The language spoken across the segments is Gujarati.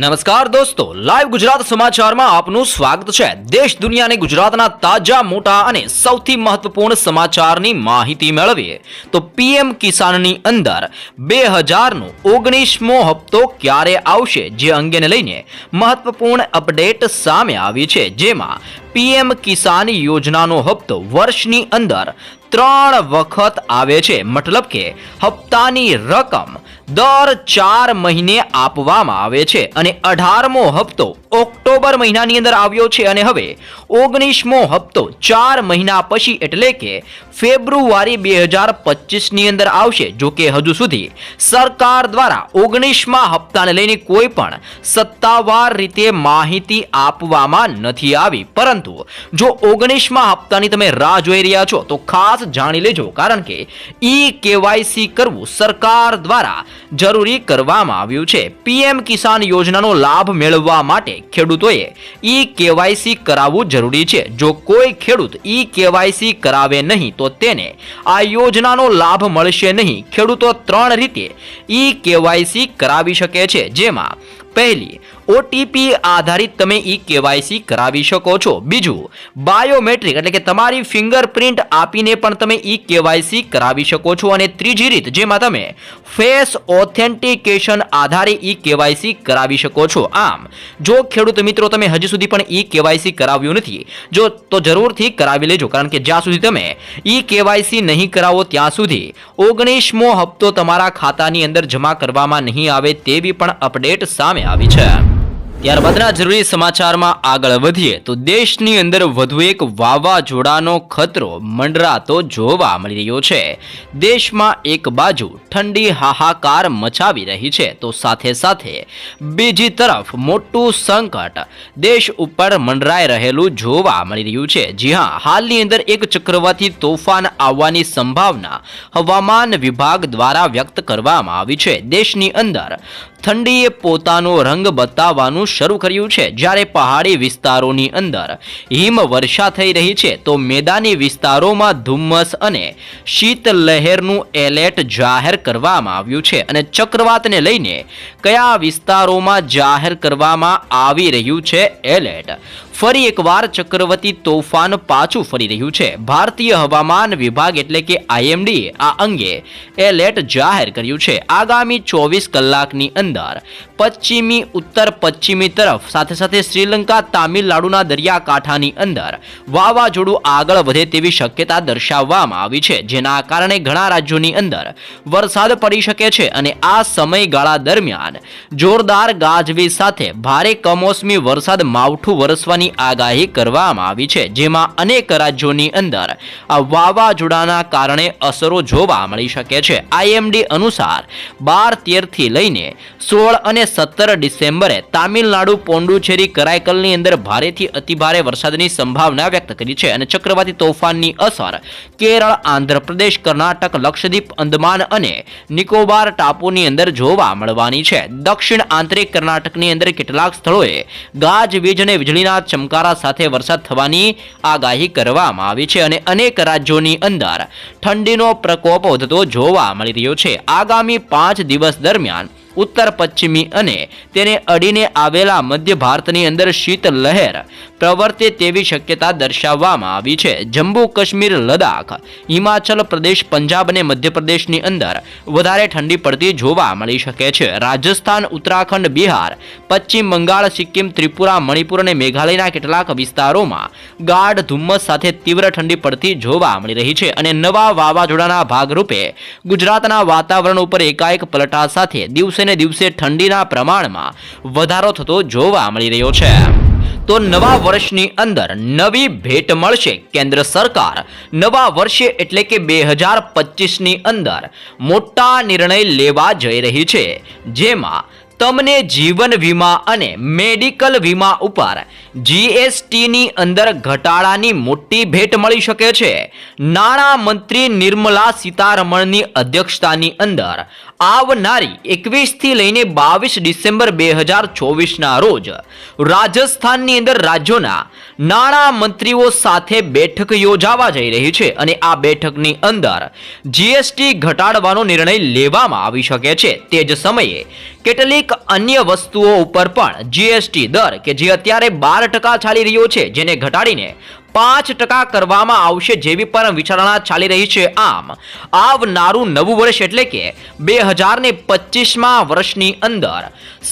નમસ્કાર દોસ્તો લાઈવ ગુજરાત સમાચારમાં આપનું સ્વાગત છે. દેશ દુનિયાને ગુજરાતના તાજા, મોટા અને સૌથી મહત્વપૂર્ણ સમાચારની માહિતી મેળવીએ. તો પીએમ કિસાનની અંદર બે હજારનો ઓગણીસમો હપ્તો ક્યારે આવશે જે અંગેને લઈને મહત્વપૂર્ણ અપડેટ સામે આવી છે. જેમાં પીએમ કિસાન યોજનાનો હપ્તો વર્ષની અંદર ત્રણ વખત આવે છે. મતલબ કે હપ્તાની રકમ દર ચાર મહિને આપવામાં આવે છે અને અઢારમો હપ્તો ઓક્ટોબર મહિનાની અંદર આવ્યો છે અને હવે ઓગણીસમો હપ્તો ચાર મહિના પછી એટલે કે ફેબ્રુઆરી બે હજાર પચીસની અંદર આવશે. જો કે હજુ સુધી સરકાર દ્વારા ઓગણીસમા હપ્તાને લઈને કોઈ પણ સત્તાવાર રીતે માહિતી આપવામાં નથી આવી. પરંતુ જો ઓગણીસમા હપ્તાની તમે રાહ જોઈ રહ્યા છો તો ખાસ જાણી લેજો. કારણ કે ઈ કેવાયસી કરવું સરકાર દ્વારા જરૂરી કરવામાં આવ્યું છે. પીએમ કિસાન યોજનાનો લાભ મેળવવા માટે ખેડૂતોએ ઈ કેવાયસી કરાવવું જરૂરી છે. જો કોઈ ખેડૂત ઈ કેવાયસી કરાવે નહીં, તો તેને આ યોજનાનો લાભ મળશે નહીં. ખેડૂતો ત્રણ રીતે ઈ કેવાયસી કરાવી શકે છે. જેમાં પહેલી ઓટીપી આધારિત તમે ઈ કેવાયસી કરાવી શકો છો. બીજું, બાયોમેટ્રિક એટલે કે તમારી ફિંગરપ્રિન્ટ આપીને પણ તમે ઈ કેવાયસી કરાવી શકો છો. અને ત્રીજી રીત, જેમાં તમે ફેસ ઓથેન્ટિકેશન આધારે ઈ કેવાયસી કરાવી શકો છો. આમ, જો ખેડૂત મિત્રો તમે હજી સુધી પણ ઈ કેવાયસી કરાવ્યું નથી, જો તો જરૂરથી કરાવી લેજો. કારણ કે જ્યાં સુધી તમે ઈ કેવાયસી નહીં કરાવો ત્યાં સુધી ઓગણીસમો હપ્તો તમારા ખાતાની અંદર જમા કરવામાં નહીં આવે તેવી પણ અપડેટ સામે આવી છે. ત્યારબાદના જરૂરી સમાચારમાં આગળ વધીએ તો દેશની અંદર વધુ એક વાવાઝોડાનો ખતરો મંડરાતો જોવા મળી રહ્યો છે. દેશમાં એક બાજુ ઠંડી હાહાકાર મચાવી રહી છે તો સાથે સાથે બીજી તરફ મોટું સંકટ દેશ ઉપર મંડરાઈ રહેલું જોવા મળી રહ્યું છે. જી હા, હાલની અંદર એક ચક્રવાતી તોફાન આવવાની સંભાવના હવામાન વિભાગ દ્વારા વ્યક્ત કરવામાં આવી છે. દેશની અંદર ઠંડીએ પોતાનો રંગ બતાવવાનું શરૂ કર્યું છે. જ્યારે પહાડી વિસ્તારોની અંદર હિમવર્ષા થઈ રહી છે, તો મેદાની વિસ્તારોમાં ધુમ્મસ અને શીતલહેરનું એલર્ટ જાહેર કરવામાં આવ્યું છે અને ચક્રવાતને લઈને કયા વિસ્તારોમાં જાહેર કરવામાં આવી રહ્યું છે એલર્ટ? ફરી એકવાર ચક્રવતી તોફાન પાછું ફરી રહ્યું છે. ભારતીય હવામાન વિભાગ એટલે કે આઈએમડી આ અંગે એલર્ટ જાહેર કર્યું છે. આગામી ચોવીસ કલાકની અંદર પશ્ચિમી, ઉત્તર પશ્ચિમી તરફ, સાથે સાથે શ્રીલંકા, તામિલનાડુના દરિયાકાંઠાની અંદર વાવાઝોડું આગળ વધે તેવી શક્યતા દર્શાવવામાં આવી છે. જેના કારણે ઘણા રાજ્યોની અંદર વરસાદ પડી શકે છે અને આ સમયગાળા દરમિયાન જોરદાર ગાજવીજ સાથે ભારે કમોસમી વરસાદ માવઠું વરસવાની આગાહી કરવામાં આવી છે, જેમાં અનેક રાજ્યોની અંદર આ વાવાઝોડાના કારણે અસરો જોવા મળી શકે છે. આઈએમડી અનુસાર બાર તેરથી લઈને સોળ અને સત્તર ડિસેમ્બરે તામિલનાડુ પોંડુચેરી કરાયકલની અંદર ભારેથી અતિભારે વરસાદની સંભાવના વ્યક્ત કરી છે અને ચક્રવાતી તોફાનની અસર કેરળ, આંધ્રપ્રદેશ, કર્ણાટક, લક્ષદ્વીપ, અંદમાન અને નિકોબાર ટાપુની અંદર જોવા મળવાની છે. દક્ષિણ આંતરિક કર્ણાટકની અંદર કેટલાક સ્થળોએ ગાજવીજ અને વીજળીના ચમકારા સાથે વરસાદ થવાની આગાહી કરવામાં આવી છે અને અનેક રાજ્યોની અંદર ઠંડીનો પ્રકોપ વધતો જોવા મળી રહ્યો છે. આગામી પાંચ દિવસ દરમિયાન ઉત્તર પશ્ચિમી અને તેને અડીને આવેલા મધ્ય ભારતની અંદર શીત લહેર પ્રવર્તે તેવી શક્યતા દર્શાવવામાં આવી છે. જમ્મુ કાશ્મીર લદાખ હિમાચલ પ્રદેશ, પંજાબ અને મધ્યપ્રદેશની અંદર વધારે ઠંડી પડતી જોવા મળી શકે છે. રાજસ્થાન, ઉત્તરાખંડ, બિહાર, પશ્ચિમ બંગાળ, સિક્કિમ, ત્રિપુરા, મણિપુર અને મેઘાલયના કેટલાક વિસ્તારોમાં ગાઢ ધુમ્મસ સાથે તીવ્ર ઠંડી પડતી જોવા મળી રહી છે અને નવા વાવાઝોડાના ભાગરૂપે ગુજરાતના વાતાવરણ ઉપર એકાએક પલટા સાથે દિવસે ને દિવસે ઠંડીના પ્રમાણમાં વધારો થતો જોવા મળી રહ્યો છે. તો નવા વર્ષની અંદર નવી ભેટ મળશે કેન્દ્ર સરકાર. નવા વર્ષે એટલે કે બે હજાર પચીસની અંદર મોટા નિર્ણય લેવા જઈ રહી છે. જેમાં તમને જીવન વીમા અને મેડિકલ વીમા ઉપર જીએસટીની અંદર ઘટાડાની મોટી ભેટ મળી શકે છે. નાણાં મંત્રી નિર્મલા સીતારમણની અધ્યક્ષતાની અંદર આવનારી એકવીસથી લઈને બાવીસ ડિસેમ્બર બે હજાર ચોવીસના રોજ રાજસ્થાનની અંદર રાજ્યોના નાણાં મંત્રીઓ સાથે બેઠક યોજાવા જઈ રહી છે અને આ બેઠકની અંદર જીએસટી ઘટાડવાનો નિર્ણય લેવામાં આવી શકે છે. તે જ સમયે કેટલીક અન્ય વસ્તુઓ ઉપર પણ જીએસટી દર કે જે અત્યારે બાર ટકા ચાલી રહ્યો છે, જેને ઘટાડીને પાંચ ટકા કરવામાં આવશે જેવી પણ વિચારણા ચાલી રહી છે આમ. આવનારું નવું વર્ષ એટલે કે બે હજાર ને પચીસમાં વર્ષની અંદર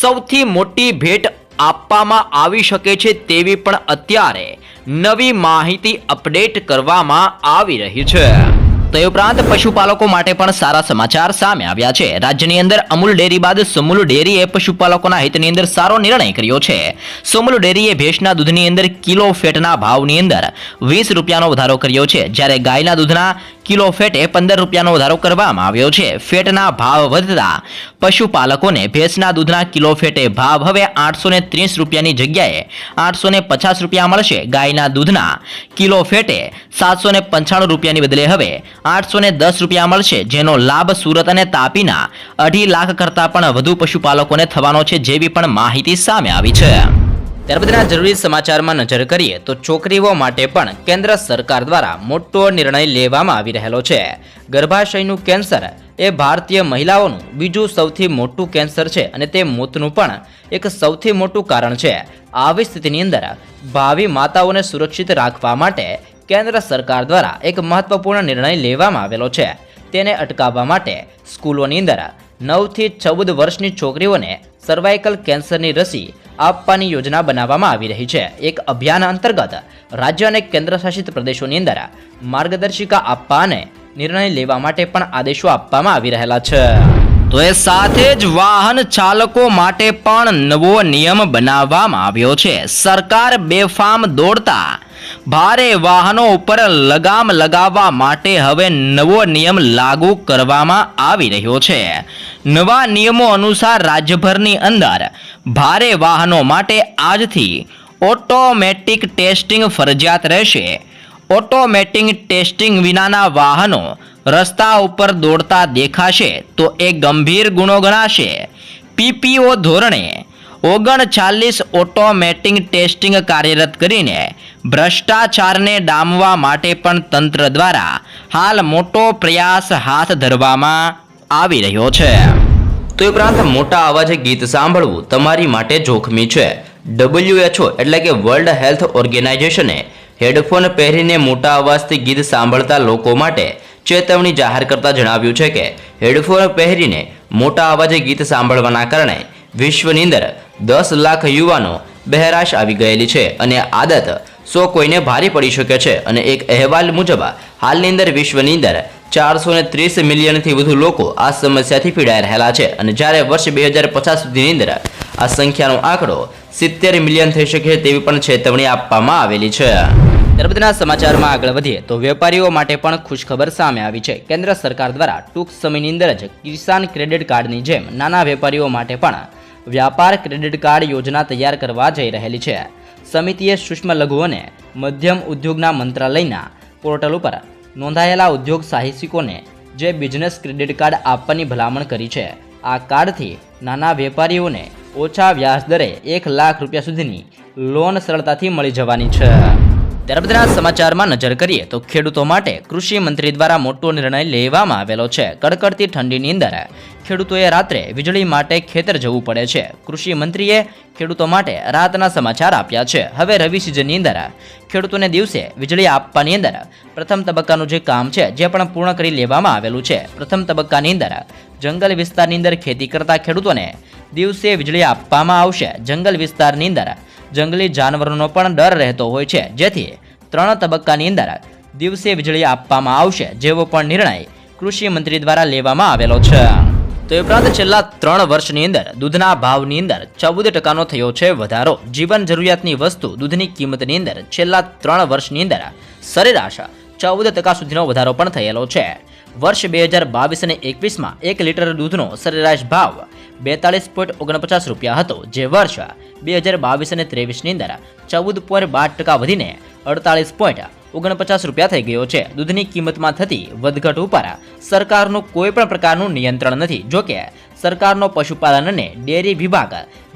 સૌથી મોટી ભેટ આપવામાં આવી શકે છે તેવી પણ અત્યારે નવી માહિતી અપડેટ કરવામાં આવી રહી છે. તો એ ઉપરાંત પશુપાલકો માટે પણ સારા સમાચાર સામે આવ્યા છે. રાજ્યની અંદર અમૂલ ડેરી બાદ સુમુલ ડેરીએ પશુપાલકોના હિતની અંદર સારો નિર્ણય કર્યો છે. સુમુલ ડેરીએ ભેંસના દૂધની અંદર કિલો ફેટના ભાવની અંદર વીસ રૂપિયાનો વધારો કર્યો છે. જ્યારે ગાયના દૂધના કિલો ફેટે પંદર રૂપિયાનો વધારો કરવામાં આવ્યો છે. ફેટના ભાવ વધતા પશુપાલકોને ભેંસના દૂધના કિલો ફેટે ભાવ હવે આઠસો ત્રીસ રૂપિયાની જગ્યાએ આઠસો ને પચાસ રૂપિયા મળશે. ગાયના દૂધના કિલો ફેટે સાતસો પંચાણું રૂપિયાની બદલે હવે આઠસો દસ રૂપિયા મળશે. જેનો લાભ સુરત અને તાપીના અઢી લાખ કરતાં પણ વધુ પશુપાલકોને થવાનો છે જેવી પણ માહિતી સામે આવી છે. ત્યાર પછીના જરૂરી સમાચારમાં નજર કરીએ તો છોકરીઓ માટે પણ કેન્દ્ર સરકાર દ્વારા મોટો નિર્ણય લેવામાં આવી રહેલો છે. ગર્ભાશયનું કેન્સર એ ભારતીય મહિલાઓનું બીજું સૌથી મોટું કેન્સર છે અને તે મોતનું પણ એક સૌથી મોટું કારણ છે. આવી સ્થિતિની અંદર ભાવિ માતાઓને સુરક્ષિત રાખવા માટે કેન્દ્ર સરકાર દ્વારા એક મહત્વપૂર્ણ નિર્ણય લેવામાં આવેલો છે. તેને અટકાવવા માટે સ્કૂલોની અંદર નવથી ચૌદ વર્ષની છોકરીઓને સર્વાઇકલ કેન્સરની રસી આપવાની યોજના બનાવવામાં આવી રહી છે. એક અભિયાન અંતર્ગત રાજ્ય અને કેન્દ્રશાસિત પ્રદેશોની અંદર માર્ગદર્શિકા આપવા અને નિર્ણય લેવા માટે પણ આદેશો આપવામાં આવી રહેલા છે. તો એ સાથે જ વાહન ચાલકો માટે પણ નવો નિયમ બનાવવામાં આવ્યો છે. સરકાર બેફામ દોડતા ભારે વાહનો ઉપર લગામ લગાવવા માટે હવે નવો નિયમ લાગુ કરવામાં આવી રહ્યો છે. નવા નિયમો અનુસાર રાજ્યભરની અંદર ભારે વાહનો માટે આજથી ઓટોમેટિક ટેસ્ટિંગ ફરજિયાત રહેશે. ઓટોમેટિક ટેસ્ટિંગ વિનાના વાહનો રસ્તા ઉપર દોડતા દેખાશે તો એ ગંભીર ગુનો ગણાશે. પીપીઓ ધોરણે ઓગણચાલીસ ઓટોમેટિક ટેસ્ટિંગ કાર્યરત કરીને ભ્રષ્ટાચારને ડામવા માટે પણ તંત્ર દ્વારા હાલ મોટો પ્રયાસ હાથ ધરવામાં આવી રહ્યો છે. તો ઉપરાંત મોટા અવાજે ગીત સાંભળવું તમારી માટે જોખમી છે. ડબલ્યુએચઓ એટલે કે વર્લ્ડ હેલ્થ ઓર્ગેનાઇઝેશને હેડફોન પહેરીને મોટા અવાજથી ગીત સાંભળતા લોકો માટે ચેતવણી જાહેર કરતા જણાવ્યું છે કે, હેડફોન પહેરીને મોટા અવાજે ગીત સાંભળવાના કારણે વિશ્વની અંદર દસ લાખ યુવાનો બહેરાશ આવી ગયેલી છે અને આદત સો કોઈને ભારે પડી શકે છે. અને એક અહેવાલ મુજબ, હાલની અંદર વિશ્વની અંદર ચારસો ને ત્રીસ મિલિયનથી વધુ લોકો આ સમસ્યાથી પીડાઈ રહેલા છે. અને જ્યારે વર્ષ બે હજાર પચાસ સુધીની અંદર આ સંખ્યાનો આંકડો સિત્તેર મિલિયન થઈ શકે તેવી પણ ચેતવણી આપવામાં આવેલી છે. ત્યારબાદના સમાચારમાં આગળ વધીએ તો વેપારીઓ માટે પણ ખુશખબર સામે આવી છે. કેન્દ્ર સરકાર દ્વારા ટૂંક સમયની અંદર જ કિસાન ક્રેડિટ કાર્ડની જેમ નાના વેપારીઓ માટે પણ વ્યાપાર ક્રેડિટ કાર્ડ યોજના તૈયાર કરવા જઈ રહેલી છે. સમિતિએ સૂક્ષ્મ લઘુ અને મધ્યમ ઉદ્યોગના મંત્રાલયના પોર્ટલ ઉપર નોંધાયેલા ઉદ્યોગ સાહસિકોને જે બિઝનેસ ક્રેડિટ કાર્ડ આપવાની ભલામણ કરી છે, આ કાર્ડથી નાના વેપારીઓને ઓછા વ્યાજ દરે એક લાખ રૂપિયા સુધીની લોન સરળતાથી મળી જવાની છે. ત્યારબાદના સમાચારમાં નજર કરીએ તો ખેડૂતો માટે કૃષિ મંત્રી દ્વારા મોટો નિર્ણય લેવામાં આવેલો છે. કડકડતી ઠંડીની અંદર ખેડૂતોએ રાત્રે વીજળી માટે ખેતર જવું પડે છે. કૃષિ મંત્રીએ ખેડૂતો માટે રાતના સમાચાર આપ્યા છે. હવે રવિ સિઝનની અંદર ખેડૂતોને દિવસે વીજળી આપવાની અંદર પ્રથમ તબક્કાનું જે કામ છે, જે પણ પૂર્ણ કરી લેવામાં આવેલું છે. પ્રથમ તબક્કાની અંદર જંગલ વિસ્તારની અંદર ખેતી કરતા ખેડૂતોને દિવસે વીજળી આપવામાં આવશે. જંગલ વિસ્તારની અંદર જંગલી જાનવરોનો પણ ડર રહેતો હોય છે. જેથી ત્રણ તબક્કાની અંદર દિવસે વીજળી આપવામાં આવશે, જેવો પણ નિર્ણય કૃષિ મંત્રી દ્વારા લેવામાં આવેલો છે. તો એ ઉપરાંત છેલ્લા ત્રણ વર્ષની અંદર દૂધના ભાવની અંદર ચૌદ ટકાનો થયો છે વધારો. જીવન જરૂરિયાતની વસ્તુ દૂધની કિંમતની અંદર છેલ્લા ત્રણ વર્ષની અંદર સરેરાશ ચૌદ ટકા સુધીનો વધારો પણ થયેલો છે. વર્ષ બે હજાર બાવીસ અને એકવીસમાં એક લીટર દૂધનો સરેરાશ ભાવ બેતાળીસ પોઈન્ટ ઓગણપચાસ રૂપિયા હતો, જે વર્ષ બે હજાર બાવીસ અને ત્રેવીસની અંદર ચૌદ પોઈન્ટ બાર ટકા વધીને અડતાળીસ પોઈન્ટ ઓગણપચાસ રૂપિયા થઈ ગયો છે. દૂધની કિંમતમાં થતી વધઘટ ઉપર સરકારનું કોઈ પણ પ્રકારનું નિયંત્રણ નથી. જોકે સરકારનો પશુપાલન અને ડેરી વિભાગ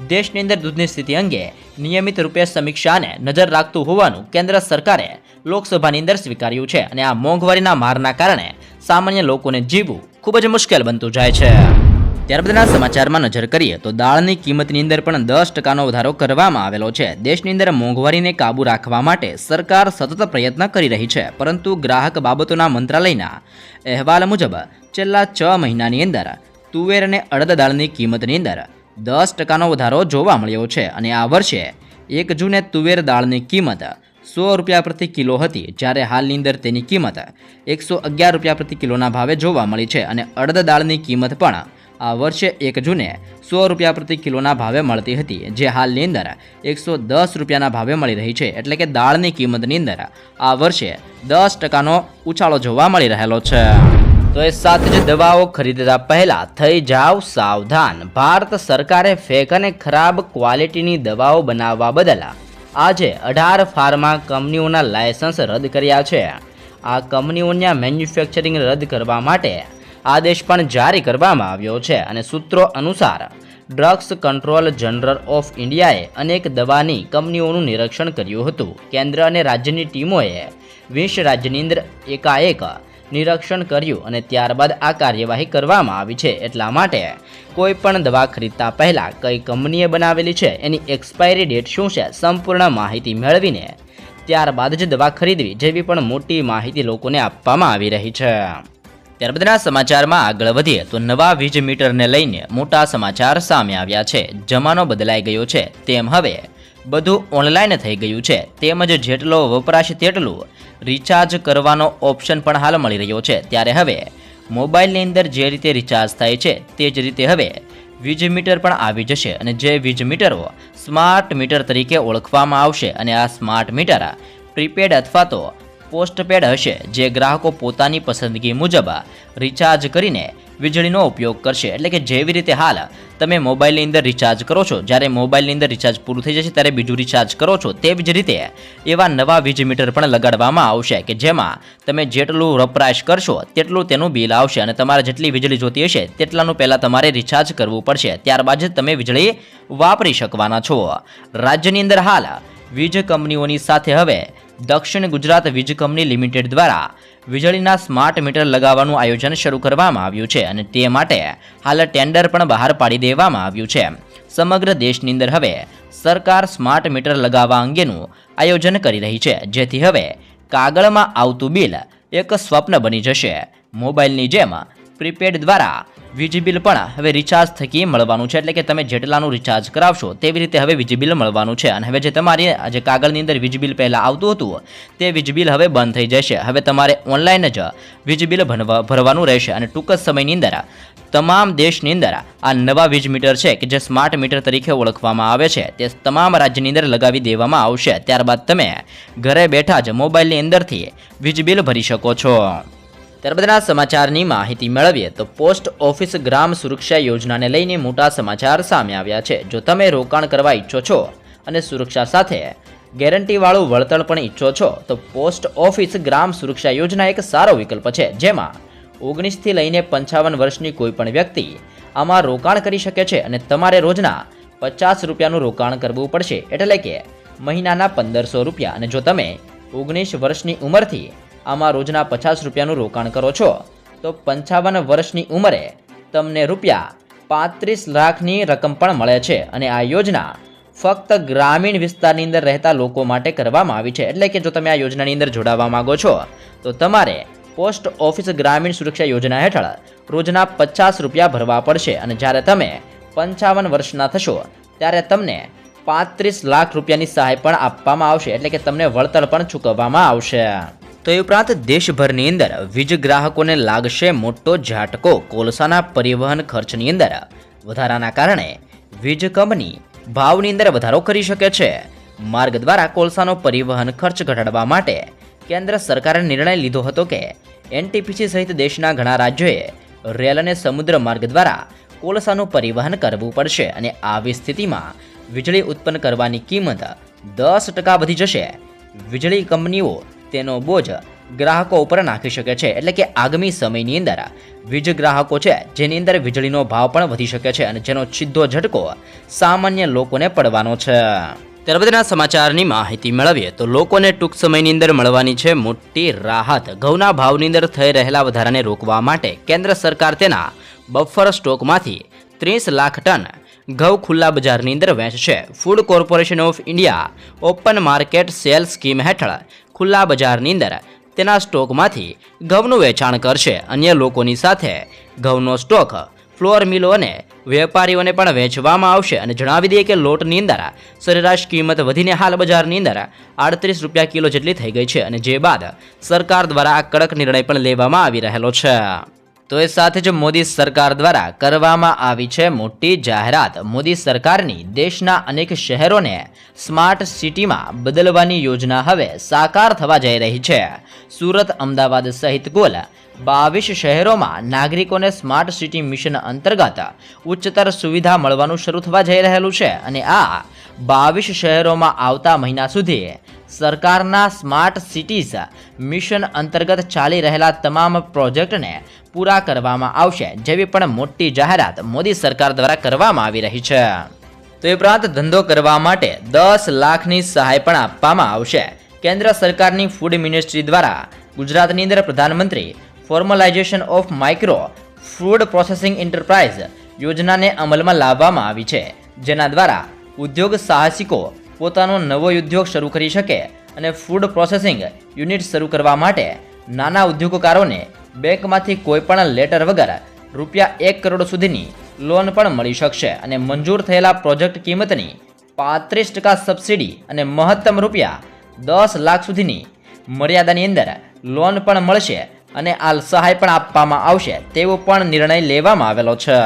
દેશની અંદર દૂધની સ્થિતિ અંગે નિયમિત રૂપે સમીક્ષાને નજર રાખતું હોવાનું કેન્દ્ર સરકારે લોકસભાની અંદર સ્વીકાર્યું છે. અને આ મોંઘવારીના મારના કારણે સામાન્ય લોકોને જીવવું ખૂબ જ મુશ્કેલ બનતું જાય છે. ત્યારબાદના સમાચારમાં નજર કરીએ તો દાળની કિંમતની અંદર પણ દસ ટકાનો વધારો કરવામાં આવેલો છે. દેશની અંદર મોંઘવારીને કાબૂ રાખવા માટે સરકાર સતત પ્રયત્ન કરી રહી છે, પરંતુ ગ્રાહક બાબતોના મંત્રાલયના અહેવાલ મુજબ છેલ્લા છ મહિનાની અંદર તુવેર અને અડદ દાળની કિંમતની અંદર દસ ટકાનો વધારો જોવા મળ્યો છે અને આ વર્ષે એક જૂને તુવેર દાળની કિંમત સો રૂપિયા પ્રતિ કિલો હતી, જ્યારે હાલની અંદર તેની કિંમત એકસો અગિયાર રૂપિયા પ્રતિ કિલોના ભાવે જોવા મળી છે અને અડદ દાળની કિંમત પણ વર્ષે એક જૂને સો રૂપિયા પ્રતિ કિલોના ભાવે મળતી હતી, જે હાલની અંદર એકસો દસ રૂપિયાના ભાવે મળી રહી છે. એટલે કે દાળની કિંમતની અંદર આ વર્ષે દસ ટકાનો ઉછાળો જોવા મળી રહેલો છે. તો એ સાથે જ દવાઓ ખરીદતા પહેલાં થઈ જાવ સાવધાન. ભારત સરકારે ફેક અને ખરાબ ક્વોલિટીની દવાઓ બનાવવા બદલ આજે અઢાર ફાર્મા કંપનીઓના લાયસન્સ રદ કર્યા છે. આ કંપનીઓના મેન્યુફેક્ચરિંગ રદ કરવા માટે આદેશ પણ જારી કરવામાં આવ્યો છે અને સૂત્રો અનુસાર ડ્રગ્સ કંટ્રોલ જનરલ ઓફ ઇન્ડિયાએ અનેક દવાની કંપનીઓનું નિરીક્ષણ કર્યું હતું. કેન્દ્ર અને રાજ્યની ટીમોએ વીસ રાજ્યની અંદર એકાએક નિરીક્ષણ કર્યું અને ત્યારબાદ આ કાર્યવાહી કરવામાં આવી છે. એટલા માટે કોઈ પણ દવા ખરીદતા પહેલાં કઈ કંપનીએ બનાવેલી છે એની એક્સપાયરી ડેટ શું છે સંપૂર્ણ માહિતી મેળવીને ત્યારબાદ જ દવા ખરીદવી જેવી પણ મોટી માહિતી લોકોને આપવામાં આવી રહી છે. ત્યારબાદના સમાચારમાં આગળ વધીએ તો નવા વીજ મીટરને લઈને મોટા સમાચાર સામે આવ્યા છે. જમાનો બદલાઈ ગયો છે. તેમ હવે બધું ઓનલાઈન થઈ ગયું છે. તેમજ જેટલો વપરાશ તેટલું રિચાર્જ કરવાનો ઓપ્શન પણ હાલ મળી રહ્યો છે. ત્યારે હવે મોબાઈલની અંદર જે રીતે રિચાર્જ થાય છે તે જ રીતે હવે વીજ મીટર પણ આવી જશે અને જે વીજ મીટરો સ્માર્ટ મીટર તરીકે ઓળખવામાં આવશે અને આ સ્માર્ટ મીટર પ્રીપેડ અથવા તો પોસ્ટપેડ હશે જે ગ્રાહકો પોતાની પસંદગી મુજબ રિચાર્જ કરીને વીજળીનો ઉપયોગ કરશે. એટલે કે જેવી રીતે હાલ તમે મોબાઈલની અંદર રિચાર્જ કરો છો, જ્યારે મોબાઈલની અંદર રિચાર્જ પૂરું થઈ જશે, ત્યારે બીજું રિચાર્જ કરો છો, તેવી જ રીતે એવા નવા વીજ મીટર પણ લગાડવામાં આવશે કે જેમાં તમે જેટલું વપરાશ કરશો, તેટલું તેનું બિલ આવશે અને તમારે જેટલી વીજળી જોતી હશે, તેટલાનું પહેલાં તમારે રિચાર્જ કરવું પડશે. ત્યારબાદ જ તમે વીજળી વાપરી શકવાના છો. રાજ્યની અંદર હાલ વીજ કંપનીઓની સાથે હવે દક્ષિણ ગુજરાત વીજ કંપની લિમિટેડ દ્વારા વીજળીના સ્માર્ટ મીટર લગાવવાનું આયોજન શરૂ કરવામાં આવ્યું છે અને તે માટે હાલ ટેન્ડર પણ બહાર પાડી દેવામાં આવ્યું છે. સમગ્ર દેશની અંદર હવે સરકાર સ્માર્ટ મીટર લગાવવા અંગેનું આયોજન કરી રહી છે. જેથી હવે કાગળમાં આવતું બિલ એક સ્વપ્ન બની જશે. મોબાઈલની જેમ પ્રીપેડ દ્વારા વીજ બિલ પણ હવે રિચાર્જ થકી મળવાનું છે. એટલે કે તમે જેટલાનું રિચાર્જ કરાવશો તેવી રીતે હવે વીજ બિલ મળવાનું છે. અને હવે જે તમારી જે કાગળની અંદર વીજ બિલ પહેલાં આવતું હતું, તે વીજ બિલ હવે બંધ થઈ જશે. હવે તમારે ઓનલાઈન જ વીજ બિલ ભરવા- ભરવાનું રહેશે. અને ટૂંક જ સમયની અંદર તમામ દેશની અંદર આ નવા વીજ મીટર છે કે જે સ્માર્ટ મીટર તરીકે ઓળખવામાં આવે છે, તે તમામ રાજ્યની અંદર લગાવી દેવામાં આવશે. ત્યારબાદ તમે ઘરે બેઠા જ મોબાઈલની અંદરથી વીજ બિલ ભરી શકો છો. ત્યારબાદના સમાચારની માહિતી મેળવીએ તો પોસ્ટ ઓફિસ ગ્રામ સુરક્ષા યોજનાને લઈને મોટા સમાચાર સામે આવ્યા છે. જો તમે રોકાણ કરવા ઈચ્છો છો અને સુરક્ષા સાથે ગેરંટીવાળું વળતર પણ ઈચ્છો છો, તો પોસ્ટ ઓફિસ ગ્રામ સુરક્ષા યોજના એક સારો વિકલ્પ છે, જેમાં ઓગણીસથી લઈને પંચાવન વર્ષની કોઈપણ વ્યક્તિ આમાં રોકાણ કરી શકે છે અને તમારે રોજના પચાસ રૂપિયાનું રોકાણ કરવું પડશે. એટલે કે મહિનાના પંદરસો રૂપિયા. અને જો તમે ઓગણીસ વર્ષની ઉંમરથી આમાં રોજના પચાસ રૂપિયાનું રોકાણ કરો છો. તો પંચાવન વર્ષની ઉંમરે તમને રૂપિયા પાંત્રીસ લાખની રકમ પણ મળે છે અને આ યોજના ફક્ત ગ્રામીણ વિસ્તારની અંદર રહેતા લોકો માટે કરવામાં આવી છે. એટલે કે જો તમે આ યોજનાની અંદર જોડાવા માંગો છો, તો તમારે પોસ્ટ ઓફિસ ગ્રામીણ સુરક્ષા યોજના હેઠળ રોજના પચાસ રૂપિયા ભરવા પડશે. અને જ્યારે તમે પંચાવન વર્ષના થશો, ત્યારે તમને પાંત્રીસ લાખ રૂપિયાની સહાય પણ આપવામાં આવશે. એટલે કે તમને વળતર પણ ચૂકવવામાં આવશે. તો એ ઉપરાંત દેશભરની અંદર વીજ ગ્રાહકોને લાગશે મોટો ઝાટકો કોલસાના પરિવહન ખર્ચની અંદર. વધારાના કારણે વીજ કંપની ભાવની અંદર વધારો કરી શકે છે. માર્ગ દ્વારા કોલસાનો પરિવહન ખર્ચ ઘટાડવા માટે કેન્દ્ર સરકારે નિર્ણય લીધો હતો કે એનટીપીસી સહિત દેશના ઘણા રાજ્યોએ રેલ અને સમુદ્ર માર્ગ દ્વારા કોલસાનું પરિવહન કરવું પડશે અને આવી સ્થિતિમાં વીજળી ઉત્પન્ન કરવાની કિંમત દસ ટકા વધી જશે. વીજળી કંપનીઓ તેનો બોજ ગ્રાહકો ઉપર નાખી શકે છે. એટલે કે આગામી સમયની અંદર વીજ ગ્રાહકો છે, જેની અંદર વીજળીનો ભાવ પણ વધી શકે છે અને જેનો સીધો ઝટકો સામાન્ય લોકોને પડવાનો છે. ત્યારબાદના સમાચારની માહિતી મેળવીએ તો લોકોને ટૂંક સમયની અંદર મળવાની છે મોટી રાહત. ઘઉંના ભાવની અંદર થઈ રહેલા વધારાને રોકવા માટે કેન્દ્ર સરકાર તેના બફર સ્ટોકમાંથી ત્રીસ લાખ ટન ઘઉં ખુલ્લા બજારની અંદર વેચશે. Food corporation of India open market sale scheme હેઠળ ખુલ્લા બજારની અંદર. તેના સ્ટોકમાંથી ઘઉંનું વેચાણ કરશે. અન્ય લોકોની સાથે ઘઉંનો સ્ટોક, ફ્લોર મિલો અને વેપારીઓને પણ વેચવામાં આવશે. અને જણાવી દઈએ કે લોટની અંદર સરેરાશ કિંમત વધીને હાલ બજારની અંદર આડત્રીસ રૂપિયા કિલો જેટલી થઈ ગઈ છે. અને જે બાદ સરકાર દ્વારા આ કડક નિર્ણય પણ લેવામાં આવી રહેલો છે. તો એ સાથે જ મોદી સરકાર દ્વારા કરવામાં આવી છે મોટી જાહેરાત. મોદી સરકારની દેશના અનેક શહેરોને સ્માર્ટ સિટીમાં બદલવાની યોજના હવે સાકાર થવા જઈ રહી છે. સુરત, અમદાવાદ સહિત કુલ બાવીસ શહેરોમાં નાગરિકોને સ્માર્ટ સિટી મિશન અંતર્ગત ઉચ્ચતર સુવિધા મળવાનું શરૂ થવા જઈ રહેલું છે અને આ બાવીસ શહેરોમાં આવતા મહિના સુધી સરકારના સ્માર્ટ સિટીઝ મિશન અંતર્ગત ચાલી રહેલા તમામ પ્રોજેક્ટને પૂરા કરવામાં આવશે, જેવી પણ મોટી જાહેરાત મોદી સરકાર દ્વારા કરવામાં આવી રહી છે. તો એ ઉપરાંત ધંધો કરવા માટે દસ લાખની સહાય પણ આપવામાં આવશે. કેન્દ્ર સરકારની ફૂડ મિનિસ્ટ્રી દ્વારા ગુજરાતની અંદર પ્રધાનમંત્રી formalisation of micro food processing enterprise યોજનાને અમલમાં લાવવામાં આવી છે, જેના દ્વારા ઉદ્યોગ સાહસિકો પોતાનો નવો ઉદ્યોગ શરૂ કરી શકે અને ફૂડ પ્રોસેસિંગ યુનિટ શરૂ કરવા માટે નાના ઉદ્યોગકારોને બેંકમાંથી કોઈપણ લેટર વગર રૂપિયા એક કરોડ સુધીની લોન પણ મળી શકશે અને મંજૂર થયેલા પ્રોજેક્ટ કિંમતની પાંત્રીસ ટકા સબસિડી અને મહત્તમ રૂપિયા દસ લાખ સુધીની મર્યાદાની અંદર લોન પણ મળશે અને આ સહાય પણ આપવામાં આવશે તેવો પણ નિર્ણય લેવામાં આવેલો છે.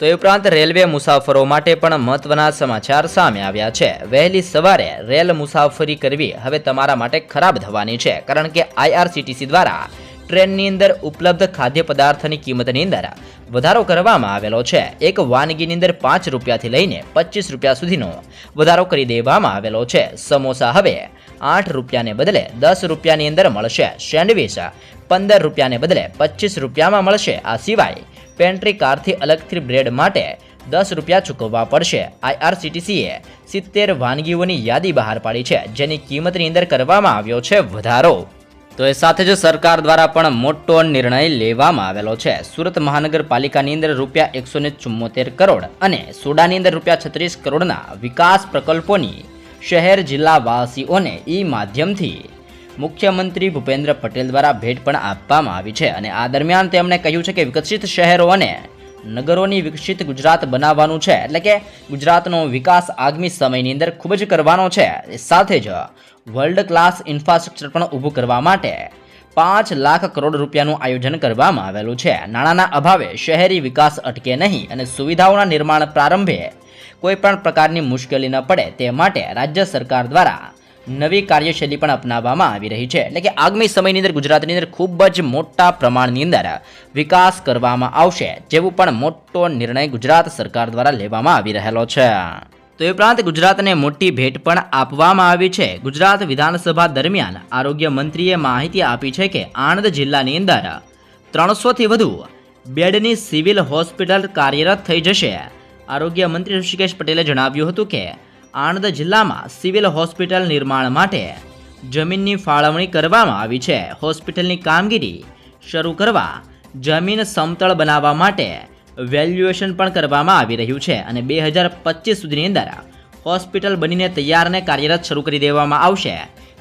તો એ ઉપરાંત રેલવે મુસાફરો માટે પણ મહત્વના સમાચાર સામે આવ્યા છે. વહેલી સવારે રેલ મુસાફરી કરવી હવે તમારા માટે ખરાબ થવાની છે, કારણ કે આઈઆરસીટીસી દ્વારા ટ્રેનની અંદર ઉપલબ્ધ ખાદ્ય પદાર્થની કિંમતની અંદર વધારો કરવામાં આવેલો છે. એક વાનગીની અંદર પાંચ રૂપિયાથી લઈને પચીસ રૂપિયા સુધીનો વધારો કરી દેવામાં આવેલો છે. સમોસા હવે આઠ રૂપિયાને બદલે દસ રૂપિયાની અંદર મળશે. સેન્ડવિચ પંદર રૂપિયાને બદલે પચીસ રૂપિયામાં મળશે. આ સિવાય પેન્ટ્રી કારથી અલગથી બ્રેડ માટે દસ રૂપિયા ચૂકવવા પડશે. આઈઆરસીટીસીએ સિત્તેર વાનગીઓની યાદી બહાર પાડી છે, જેની કિંમતની અંદર કરવામાં આવ્યો છે વધારો. તો એ સાથે જ સરકાર દ્વારા પણ મોટો નિર્ણય લેવામાં આવેલો છે. સુરત મહાનગરપાલિકાની અંદર રૂપિયા એકસો કરોડ અને સોડાની અંદર રૂપિયા છત્રીસ કરોડના વિકાસ પ્રકલ્પોની શહેર જિલ્લાવાસીઓને ઈ માધ્યમથી મુખ્યમંત્રી ભૂપેન્દ્ર પટેલ દ્વારા ભેટ પણ આપવામાં આવી છે અને આ દરમિયાન તેમણે કહ્યું છે કે વિકસિત શહેરો અને નગરોની વિકસિત ગુજરાત બનાવવાનું છે. એટલે કે ગુજરાતનો વિકાસ આગામી સમયની અંદર ખૂબ જ કરવાનો છે. સાથે જ વર્લ્ડ ક્લાસ ઇન્ફ્રાસ્ટ્રક્ચર પણ ઊભું કરવા માટે પાંચ લાખ કરોડ રૂપિયાનું આયોજન કરવામાં આવેલું છે. નાણાંના અભાવે શહેરી વિકાસ અટકે નહીં અને સુવિધાઓના નિર્માણ પ્રારંભે કોઈપણ પ્રકારની મુશ્કેલી ન પડે તે માટે રાજ્ય સરકાર દ્વારા નવી કાર્યશૈલી પણ અપનાવવામાં આવી રહી છે. એટલે કે આગામી સમયની અંદર ગુજરાતની અંદર ખૂબ જ મોટા પ્રમાણની અંદર વિકાસ કરવામાં આવશે, જેવું પણ મોટો નિર્ણય ગુજરાત સરકાર દ્વારા લેવામાં આવી રહેલો છે. તો એ ઉપરાંત ગુજરાતને મોટી ભેટ પણ આપવામાં આવી છે. ગુજરાત વિધાનસભા દરમિયાન આરોગ્ય મંત્રીએ માહિતી આપી છે કે આણંદ જિલ્લાની અંદર ત્રણસોથી વધુ બેડની સિવિલ હોસ્પિટલ કાર્યરત થઈ જશે. આરોગ્ય મંત્રી ઋષિકેશ પટેલે જણાવ્યું હતું કે આણંદ જિલ્લામાં સિવિલ હોસ્પિટલ નિર્માણ માટે જમીનની ફાળવણી કરવામાં આવી છે. હોસ્પિટલની કામગીરી શરૂ કરવા જમીન સમતળ બનાવવા માટે વેલ્યુએશન પણ કરવામાં આવી રહ્યું છે અને બે હજાર પચીસ સુધીની અંદર હોસ્પિટલ બનીને તૈયાર અને કાર્યરત શરૂ કરી દેવામાં આવશે.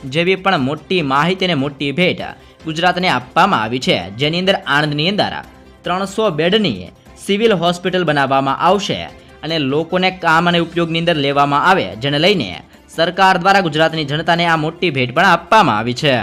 જેવી પણ મોટી માહિતી અને મોટી ભેટ ગુજરાતને આપવામાં આવી છે, જેની અંદર આણંદની અંદર ત્રણસો બેડની સિવિલ હોસ્પિટલ બનાવવામાં આવશે અને લોકોને કામ અને ઉપયોગની અંદર લેવામાં આવે, જેને લઈને સરકાર દ્વારા ગુજરાતની જનતાને આ મોટી ભેટ પણ આપવામાં આવી છે.